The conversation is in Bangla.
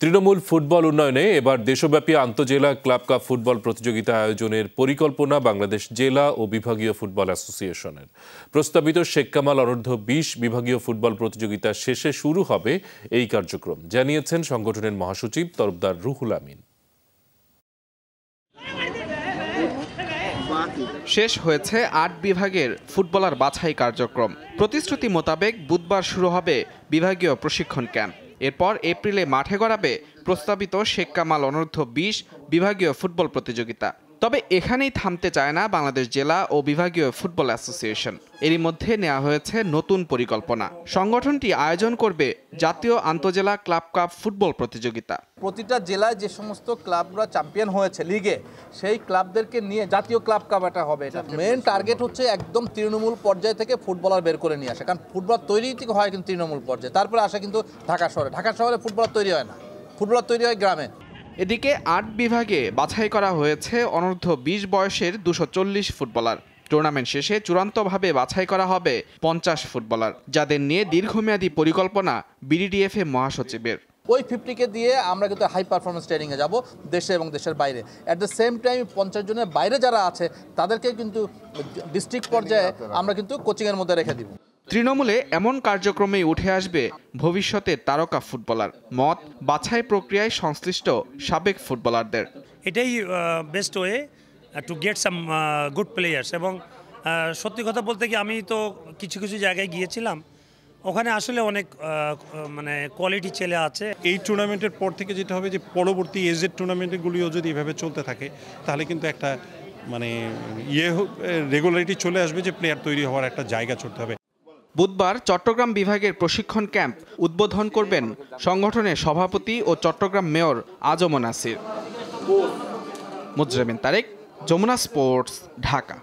তৃণমূল ফুটবল উন্নয়নে এবার দেশব্যাপী আন্তজেলা ক্লাব কাপ ফুটবল প্রতিযোগিতা আয়োজনের পরিকল্পনা বাংলাদেশ জেলা ও বিভাগীয় ফুটবল অ্যাসোসিয়েশনের। প্রস্তাবিত শেখ কামাল অনূর্ধ্ব বিশ বিভাগীয় ফুটবল প্রতিযোগিতা শেষে শুরু হবে এই কার্যক্রম। জানিয়েছেন সংগঠনের মহাসচিব তরফদার রুহুল আমিন। শেষ হয়েছে আট বিভাগের ফুটবলার বাছাই কার্যক্রম। প্রতিশ্রুতি মোতাবেক বুধবার শুরু হবে বিভাগীয় প্রশিক্ষণ ক্যাম্প। এরপর এপ্রিলে মাঠে গড়াবে প্রস্তাবিত শেখ কামাল অনূর্ধ্ব বিশ বিভাগীয় ফুটবল প্রতিযোগিতা। তবে এখানেই থামতে চায় না বাংলাদেশ জেলা ও বিভাগীয় ফুটবল অ্যাসোসিয়েশন। এরই মধ্যে নেওয়া হয়েছে নতুন পরিকল্পনা। সংগঠনটি আয়োজন করবে জাতীয় আন্তজেলা ক্লাব কাপ ফুটবল প্রতিযোগিতা। প্রতিটা জেলায় যে সমস্ত ক্লাবরা চ্যাম্পিয়ন হয়েছে লিগে, সেই ক্লাবদেরকে নিয়ে জাতীয় ক্লাব কাপ এটা হবে। মেন টার্গেট হচ্ছে একদম তৃণমূল পর্যায় থেকে ফুটবলার বের করে নিয়ে আসা। কারণ ফুটবল তৈরি থেকে হয় কিন্তু তৃণমূল পর্যায়ে। তারপরে আসে কিন্তু ঢাকা শহরে। ঢাকা শহরে ফুটবলার তৈরি হয় না। ফুটবলার তৈরি হয় গ্রামে। এদিকে আট বিভাগে বাছাই করা হয়েছে অনূর্ধ্ব বিশ বয়সের দুশো চল্লিশ ফুটবলার। টুর্নামেন্ট শেষে চূড়ান্তভাবে বাছাই করা হবে পঞ্চাশ ফুটবলার যাদের নিয়ে দীর্ঘমেয়াদী পরিকল্পনা বিডিডিএফএ মহাসচিবের। ওই ফিফটিকে দিয়ে আমরা কিন্তু হাই পারফরমেন্স ট্রেনিংয়ে যাব দেশে এবং দেশের বাইরে। অ্যাট দ্য সেম টাইম পঞ্চাশ জনের বাইরে যারা আছে তাদেরকে কিন্তু ডিস্ট্রিক্ট পর্যায়ে আমরা কিন্তু কোচিংয়ের মধ্যে রেখে দিব। তৃণমূলে এমন কার্যক্রমেই উঠে আসবে ভবিষ্যতের তারকা ফুটবলার। মত বাছাই প্রক্রিয়ায় সংশ্লিষ্ট সাবেক ফুটবলারদের। এটাই best way to get some good players এবং সত্যি কথা বলতে কি আমি তো কিছু কিছু জায়গায় গিয়েছিলাম। ওখানে আসলে অনেক মানে কোয়ালিটি ছেলে আছে। এই টুর্নামেন্টের পর থেকে যেটা হবে যে পরবর্তী এজের টুর্নামেন্টগুলিও যদি এভাবে চলতে থাকে তাহলে কিন্তু একটা মানে ইয়ে রেগুলারিটি চলে আসবে যে প্লেয়ার তৈরি হওয়ার একটা জায়গা চলতে হবে। বুধবার চট্টগ্রাম বিভাগের প্রশিক্ষণ ক্যাম্প উদ্বোধন করবেন সংগঠনের সভাপতি ও চট্টগ্রাম মেয়র আজম নাসির। মুজরামিন তারেক, যমুনা স্পোর্টস, ঢাকা।